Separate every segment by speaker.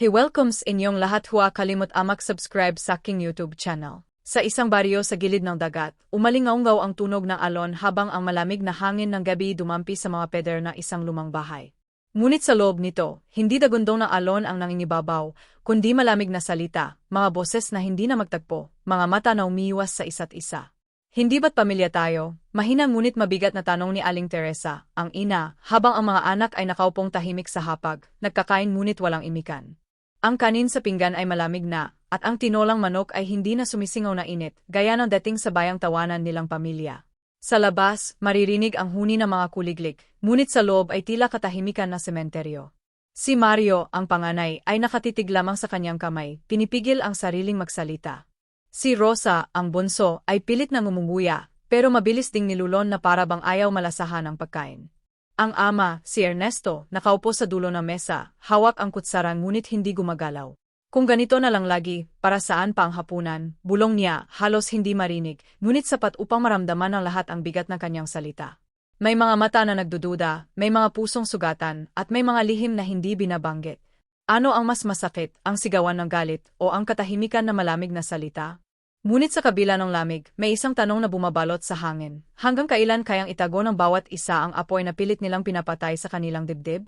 Speaker 1: He welcomes inyong lahat huwa kalimot amak subscribe sa aking YouTube channel. Sa isang baryo sa gilid ng dagat, umalingaungaw ang tunog ng alon habang ang malamig na hangin ng gabi dumampi sa mga peder ng isang lumang bahay. Ngunit sa loob nito, hindi dagundong ng alon ang nangingibabaw, kundi malamig na salita, mga boses na hindi na magtagpo, mga mata na umiiwas sa isa't isa. Hindi ba't pamilya tayo? Mahina ngunit mabigat na tanong ni Aling Teresa, ang ina, habang ang mga anak ay nakaupong tahimik sa hapag, nagkakain ngunit walang imikan. Ang kanin sa pinggan ay malamig na, at ang tinolang manok ay hindi na sumisingaw na init, gaya ng dating sa bayang tawanan nilang pamilya. Sa labas, maririnig ang huni ng mga kuliglig, ngunit sa loob ay tila katahimikan na sementeryo. Si Mario, ang panganay, ay nakatitig lamang sa kanyang kamay, pinipigil ang sariling magsalita. Si Rosa, ang bunso, ay pilit na ngumumuya, pero mabilis ding nilulon na para bang ayaw malasahan ang pagkain. Ang ama, si Ernesto, nakaupo sa dulo ng mesa, hawak ang kutsara ngunit hindi gumagalaw. Kung ganito na lang lagi, para saan pa ang hapunan, bulong niya, halos hindi marinig, ngunit sapat upang maramdaman ng lahat ang bigat ng kanyang salita. May mga mata na nagdududa, may mga pusong sugatan, at may mga lihim na hindi binabanggit. Ano ang mas masakit, ang sigawan ng galit, o ang katahimikan na malamig na salita? Ngunit sa kabila ng lamig, may isang tanong na bumabalot sa hangin. Hanggang kailan kayang itago ng bawat isa ang apoy na pilit nilang pinapatay sa kanilang dibdib?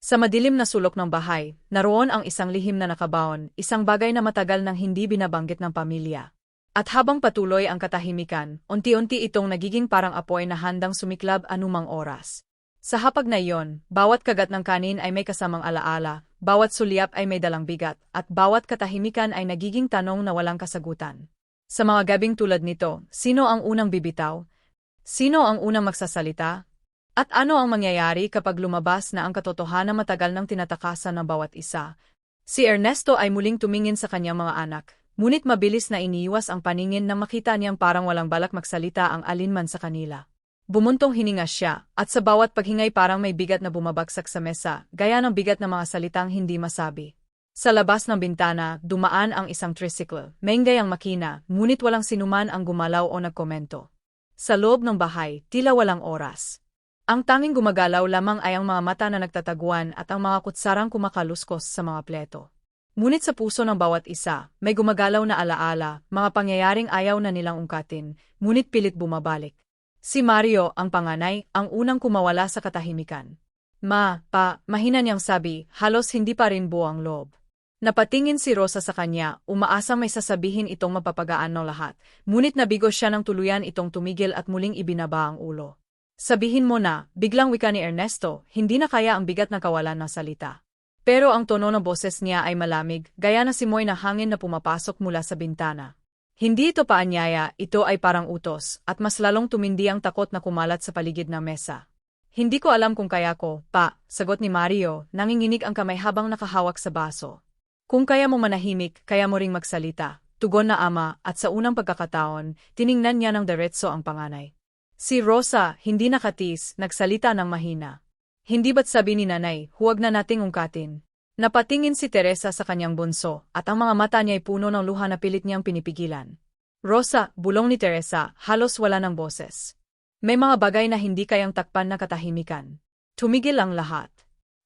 Speaker 1: Sa madilim na sulok ng bahay, naroon ang isang lihim na nakabaon, isang bagay na matagal nang hindi binabanggit ng pamilya. At habang patuloy ang katahimikan, unti-unti itong nagiging parang apoy na handang sumiklab anumang oras. Sa hapag na iyon, bawat kagat ng kanin ay may kasamang alaala, bawat sulyap ay may dalang bigat, at bawat katahimikan ay nagiging tanong na walang kasagutan. Sa mga gabing tulad nito, sino ang unang bibitaw? Sino ang unang magsasalita? At ano ang mangyayari kapag lumabas na ang katotohanan matagal ng tinatakasan ng bawat isa? Si Ernesto ay muling tumingin sa kanyang mga anak, ngunit mabilis na iniiwas ang paningin nang makita niyang parang walang balak magsalita ang alinman sa kanila. Bumuntong hininga siya, at sa bawat paghingay parang may bigat na bumabagsak sa mesa, gaya ng bigat ng mga salitang hindi masabi. Sa labas ng bintana, dumaan ang isang tricycle. Maingay ang makina, ngunit walang sinuman ang gumalaw o nagkomento. Sa loob ng bahay, tila walang oras. Ang tanging gumagalaw lamang ay ang mga mata na nagtataguan at ang mga kutsarang kumakaluskos sa mga pleto. Ngunit sa puso ng bawat isa, may gumagalaw na alaala, mga pangyayaring ayaw na nilang ungkatin, ngunit pilit bumabalik. Si Mario, ang panganay, ang unang kumawala sa katahimikan. Ma, pa, mahina niyang sabi, halos hindi pa rin buo ang loob. Napatingin si Rosa sa kanya, umaasang may sasabihin itong mapapagaan ng lahat, ngunit nabigo siya ng tuluyan itong tumigil at muling ibinaba ang ulo. Sabihin mo na, biglang wika ni Ernesto, hindi na kaya ang bigat ng kawalan ng salita. Pero ang tono ng boses niya ay malamig, gaya na simoy na hangin na pumapasok mula sa bintana. Hindi ito paanyaya, ito ay parang utos, at mas lalong tumindi ang takot na kumalat sa paligid ng mesa. Hindi ko alam kung kaya ko, pa, sagot ni Mario, nanginginig ang kamay habang nakahawak sa baso. Kung kaya mo manahimik, kaya mo ring magsalita. Tugon na ama, at sa unang pagkakataon, tiningnan niya ng diretso ang panganay. Si Rosa, hindi nakatis, nagsalita ng mahina. Hindi ba't sabi ni nanay, huwag na nating ungkatin. Napatingin si Teresa sa kanyang bunso, at ang mga mata niya ay puno ng luha na pilit niyang pinipigilan. Rosa, bulong ni Teresa, halos wala ng boses. May mga bagay na hindi kayang takpan na katahimikan. Tumigil ang lahat.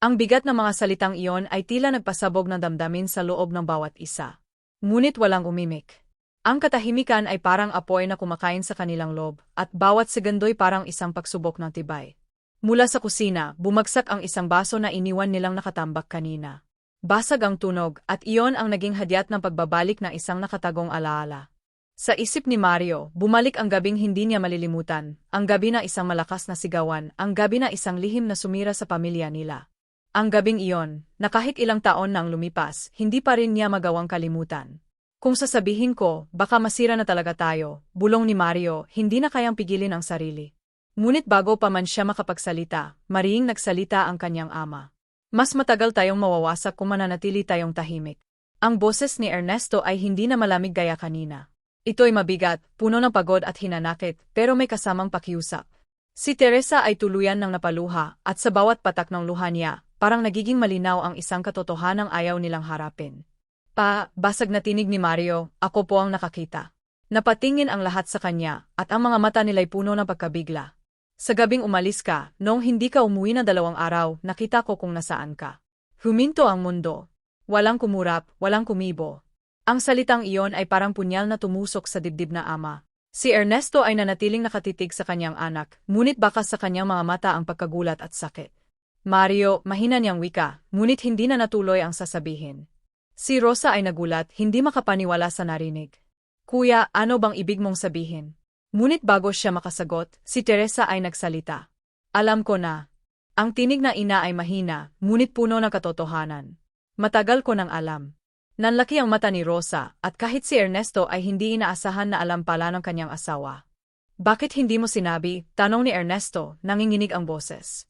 Speaker 1: Ang bigat ng mga salitang iyon ay tila nagpasabog ng damdamin sa loob ng bawat isa. Ngunit walang umimik. Ang katahimikan ay parang apoy na kumakain sa kanilang loob, at bawat segundo'y parang isang pagsubok ng tibay. Mula sa kusina, bumagsak ang isang baso na iniwan nilang nakatambak kanina. Basag ang tunog, at iyon ang naging hadyat ng pagbabalik ng isang nakatagong alaala. Sa isip ni Mario, bumalik ang gabing hindi niya malilimutan, ang gabi na isang malakas na sigawan, ang gabi na isang lihim na sumira sa pamilya nila. Ang gabing iyon, na kahit ilang taon nang lumipas, hindi pa rin niya magawang kalimutan. Kung sasabihin ko, baka masira na talaga tayo, bulong ni Mario, hindi na kayang pigilin ang sarili. Ngunit bago pa man siya makapagsalita, mariing nagsalita ang kanyang ama. Mas matagal tayong mawawasak kung mananatili tayong tahimik. Ang boses ni Ernesto ay hindi na malamig gaya kanina. Ito'y mabigat, puno ng pagod at hinanakit, pero may kasamang pakiusap. Si Teresa ay tuluyan ng napaluha, at sa bawat patak ng luha niya, parang nagiging malinaw ang isang katotohanang ayaw nilang harapin. Pa, basag na tinig ni Mario, ako po ang nakakita. Napatingin ang lahat sa kanya, at ang mga mata nila'y puno ng pagkabigla. Sa gabing umalis ka, noong hindi ka umuwi na dalawang araw, nakita ko kung nasaan ka. Huminto ang mundo. Walang kumurap, walang kumibo. Ang salitang iyon ay parang punyal na tumusok sa dibdib na ama. Si Ernesto ay nanatiling nakatitig sa kanyang anak, ngunit bakas sa kanyang mga mata ang pagkagulat at sakit. Mario, mahina niyang wika, ngunit hindi na natuloy ang sasabihin. Si Rosa ay nagulat, hindi makapaniwala sa narinig. Kuya, ano bang ibig mong sabihin? Ngunit bago siya makasagot, si Teresa ay nagsalita. Alam ko na. Ang tinig na ina ay mahina, ngunit puno ng katotohanan. Matagal ko nang alam. Nanlaki ang mata ni Rosa, at kahit si Ernesto ay hindi inaasahan na alam pala ng kanyang asawa. Bakit hindi mo sinabi? Tanong ni Ernesto, nanginginig ang boses.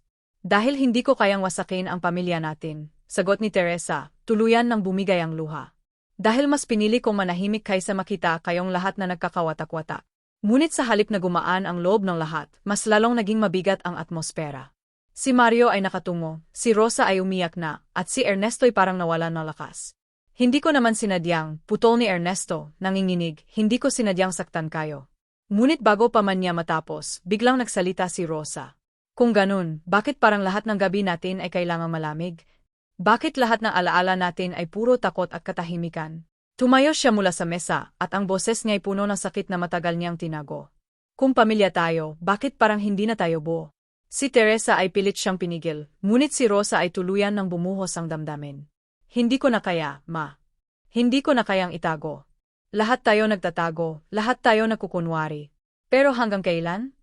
Speaker 1: Dahil hindi ko kayang wasakin ang pamilya natin, sagot ni Teresa, tuluyan ng bumigay ang luha. Dahil mas pinili kong manahimik kaysa makita kayong lahat na nagkakawatak-watak. Ngunit sa halip na gumaan ang loob ng lahat, mas lalong naging mabigat ang atmosfera. Si Mario ay nakatungo, si Rosa ay umiyak na, at si Ernesto ay parang nawalan ng lakas. Hindi ko naman sinadyang, putol ni Ernesto, nanginginig, hindi ko sinadyang saktan kayo. Ngunit bago pa man niya matapos, biglang nagsalita si Rosa. Kung ganun, bakit parang lahat ng gabi natin ay kailangang malamig? Bakit lahat ng alaala natin ay puro takot at katahimikan? Tumayo siya mula sa mesa, at ang boses niya ay puno ng sakit na matagal niyang tinago. Kung pamilya tayo, bakit parang hindi na tayo buo? Si Teresa ay pilit siyang pinigil, ngunit si Rosa ay tuluyan ng bumuhos ang damdamin. Hindi ko na kaya, ma. Hindi ko na kayang itago. Lahat tayo nagtatago, lahat tayo nagkukunwari. Pero hanggang kailan?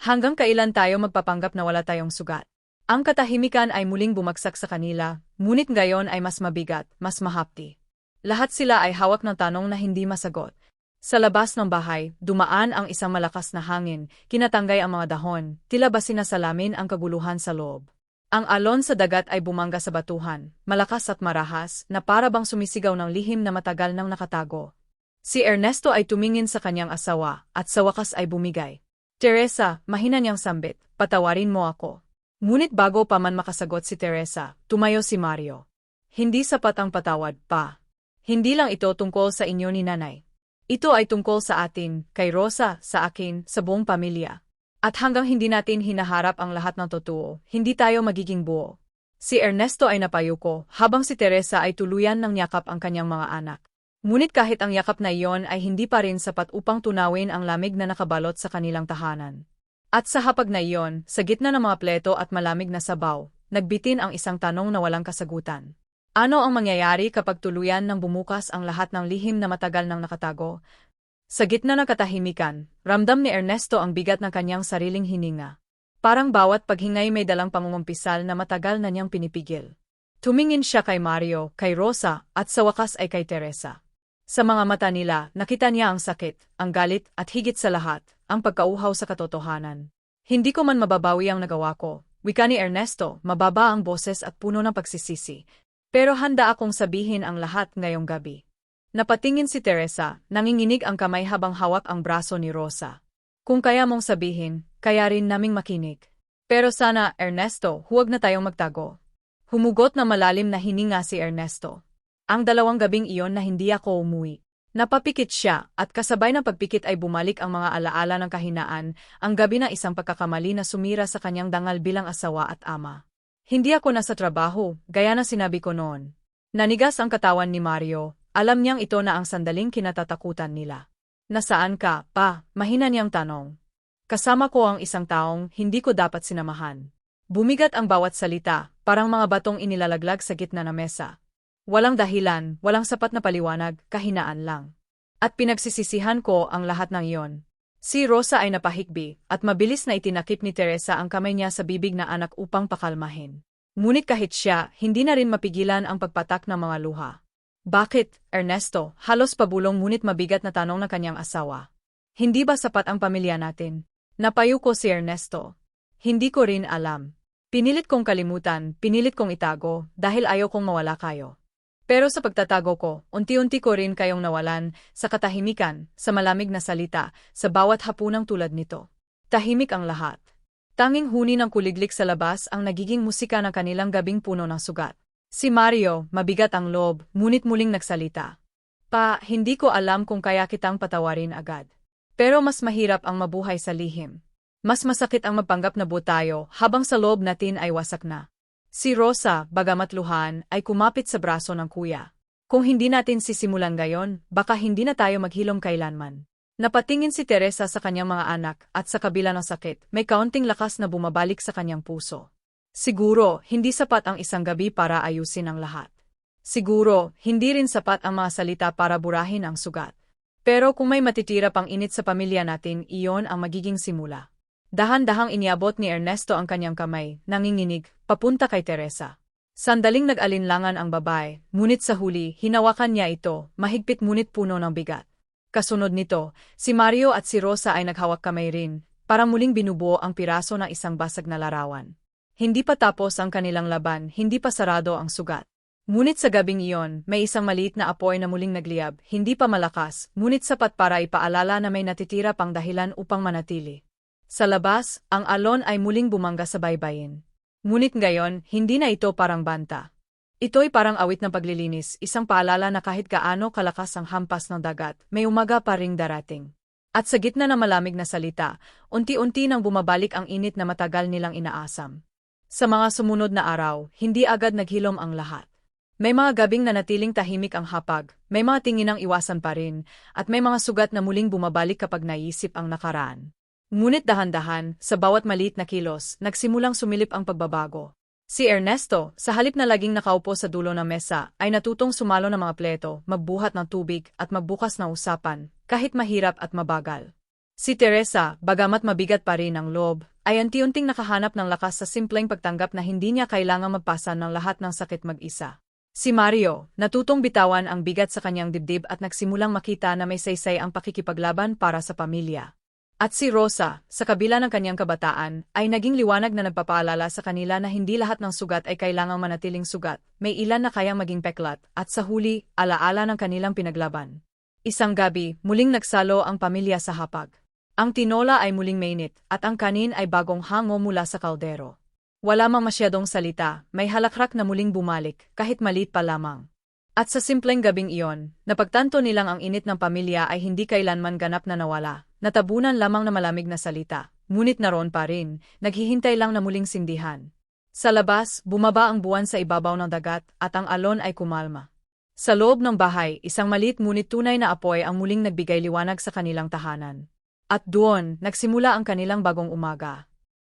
Speaker 1: Hanggang kailan tayo magpapanggap na wala tayong sugat? Ang katahimikan ay muling bumagsak sa kanila, ngunit ngayon ay mas mabigat, mas mahapti. Lahat sila ay hawak ng tanong na hindi masagot, sa labas ng bahay, dumaan ang isang malakas na hangin, kinatanggay ang mga dahon, tila ba sinasalamin ang kaguluhan sa loob. Ang alon sa dagat ay bumangga sa batuhan, malakas at marahas, na para bang sumisigaw ng lihim na matagal nang nakatago. Si Ernesto ay tumingin sa kanyang asawa, at sa wakas ay bumigay. Teresa, mahina niyang sambit, patawarin mo ako. Ngunit bago pa man makasagot si Teresa, tumayo si Mario. Hindi sapat ang patawad, pa. Hindi lang ito tungkol sa inyo ni nanay. Ito ay tungkol sa atin, kay Rosa, sa akin, sa buong pamilya. At hanggang hindi natin hinaharap ang lahat ng totoo, hindi tayo magiging buo. Si Ernesto ay napayuko, habang si Teresa ay tuluyan ng yakap ang kanyang mga anak. Ngunit kahit ang yakap na iyon ay hindi pa rin sapat upang tunawin ang lamig na nakabalot sa kanilang tahanan. At sa hapag na iyon, sa gitna ng mga pleto at malamig na sabaw, nagbitin ang isang tanong na walang kasagutan. Ano ang mangyayari kapag tuluyan ng bumukas ang lahat ng lihim na matagal nang nakatago? Sa gitna ng katahimikan, ramdam ni Ernesto ang bigat ng kanyang sariling hininga. Parang bawat paghingay may dalang pangungumpisal na matagal na niyang pinipigil. Tumingin siya kay Mario, kay Rosa, at sa wakas ay kay Teresa. Sa mga mata nila, nakita niya ang sakit, ang galit, at higit sa lahat, ang pagkauhaw sa katotohanan. Hindi ko man mababawi ang nagawa ko, wika ni Ernesto, mababa ang boses at puno ng pagsisisi, pero handa akong sabihin ang lahat ngayong gabi. Napatingin si Teresa, nanginginig ang kamay habang hawak ang braso ni Rosa. Kung kaya mong sabihin, kaya rin naming makinig. Pero sana, Ernesto, huwag na tayong magtago. Humugot na malalim na hininga si Ernesto. Ang dalawang gabing iyon na hindi ako umuwi. Napapikit siya, at kasabay ng pagpikit ay bumalik ang mga alaala ng kahinaan, ang gabi na isang pagkakamali na sumira sa kanyang dangal bilang asawa at ama. Hindi ako nasa trabaho, gaya na sinabi ko noon. Nanigas ang katawan ni Mario, alam niyang ito na ang sandaling kinatatakutan nila. Nasaan ka, pa? Mahina niyang tanong. Kasama ko ang isang taong hindi ko dapat sinamahan. Bumigat ang bawat salita, parang mga batong inilalaglag sa gitna ng mesa. Walang dahilan, walang sapat na paliwanag, kahinaan lang. At pinagsisisihan ko ang lahat ng iyon. Si Rosa ay napahikbi, at mabilis na itinakip ni Teresa ang kamay niya sa bibig na anak upang pakalmahin. Ngunit kahit siya, hindi na rin mapigilan ang pagpatak ng mga luha. Bakit, Ernesto, halos pabulong ngunit mabigat na tanong ng kanyang asawa. Hindi ba sapat ang pamilya natin? Napayo ko si Ernesto. Hindi ko rin alam. Pinilit kong kalimutan, pinilit kong itago, dahil ayaw kong mawala kayo. Pero sa pagtatago ko, unti-unti ko rin kayong nawalan, sa katahimikan, sa malamig na salita, sa bawat hapunang tulad nito. Tahimik ang lahat. Tanging huni ng kuliglik sa labas ang nagiging musika ng kanilang gabing puno ng sugat. Si Mario, mabigat ang loob, ngunit muling nagsalita. Pa, hindi ko alam kung kaya kitang patawarin agad. Pero mas mahirap ang mabuhay sa lihim. Mas masakit ang mapanggap na buo tayo habang sa loob natin ay wasak na. Si Rosa, bagamat luhan, ay kumapit sa braso ng kuya. Kung hindi natin sisimulan gayon, baka hindi na tayo maghilom kailanman. Napatingin si Teresa sa kanyang mga anak at sa kabila ng sakit, may kaunting lakas na bumabalik sa kanyang puso. Siguro, hindi sapat ang isang gabi para ayusin ang lahat. Siguro, hindi rin sapat ang mga salita para burahin ang sugat. Pero kung may matitira pang init sa pamilya natin, iyon ang magiging simula. Dahan-dahang iniabot ni Ernesto ang kanyang kamay, nanginginig, papunta kay Teresa. Sandaling nag-alinlangan ang babae, ngunit sa huli, hinawakan niya ito, mahigpit ngunit puno ng bigat. Kasunod nito, si Mario at si Rosa ay naghawak kamay rin, para muling binubuo ang piraso ng isang basag na larawan. Hindi pa tapos ang kanilang laban, hindi pa sarado ang sugat. Ngunit sa gabing iyon, may isang maliit na apoy na muling nagliyab, hindi pa malakas, ngunit sapat para ipaalala na may natitira pang dahilan upang manatili. Sa labas, ang alon ay muling bumangga sa baybayin. Ngunit ngayon, hindi na ito parang banta. Ito'y parang awit ng paglilinis, isang paalala na kahit gaano kalakas ang hampas ng dagat, may umaga pa ring darating. At sa gitna ng malamig na salita, unti-unti nang bumabalik ang init na matagal nilang inaasam. Sa mga sumunod na araw, hindi agad naghilom ang lahat. May mga gabing na natiling tahimik ang hapag, may mga tinginang iwasan pa rin, at may mga sugat na muling bumabalik kapag naisip ang nakaraan. Ngunit dahan-dahan, sa bawat maliit na kilos, nagsimulang sumilip ang pagbabago. Si Ernesto, sa halip na laging nakaupo sa dulo ng mesa, ay natutong sumalo ng mga pleto, magbuhat ng tubig, at magbukas ng usapan, kahit mahirap at mabagal. Si Teresa, bagamat mabigat pa rin ang loob, ay anti-unting nakahanap ng lakas sa simpleng pagtanggap na hindi niya kailangang magpasa ng lahat ng sakit mag-isa. Si Mario, natutong bitawan ang bigat sa kanyang dibdib at nagsimulang makita na may saysay ang pakikipaglaban para sa pamilya. At si Rosa, sa kabila ng kanyang kabataan, ay naging liwanag na nagpapaalala sa kanila na hindi lahat ng sugat ay kailangang manatiling sugat, may ilan na kayang maging peklat, at sa huli, alaala ng kanilang pinaglaban. Isang gabi, muling nagsalo ang pamilya sa hapag. Ang tinola ay muling mainit, at ang kanin ay bagong hango mula sa kaldero. Wala mang masyadong salita, may halakrak na muling bumalik, kahit malit pa lamang. At sa simpleng gabing iyon, napagtanto nilang ang init ng pamilya ay hindi kailanman ganap na nawala, natabunan lamang na malamig na salita, ngunit naroon pa rin, naghihintay lang na muling sindihan. Sa labas, bumaba ang buwan sa ibabaw ng dagat at ang alon ay kumalma. Sa loob ng bahay, isang malit ngunit tunay na apoy ang muling nagbigay liwanag sa kanilang tahanan. At doon, nagsimula ang kanilang bagong umaga.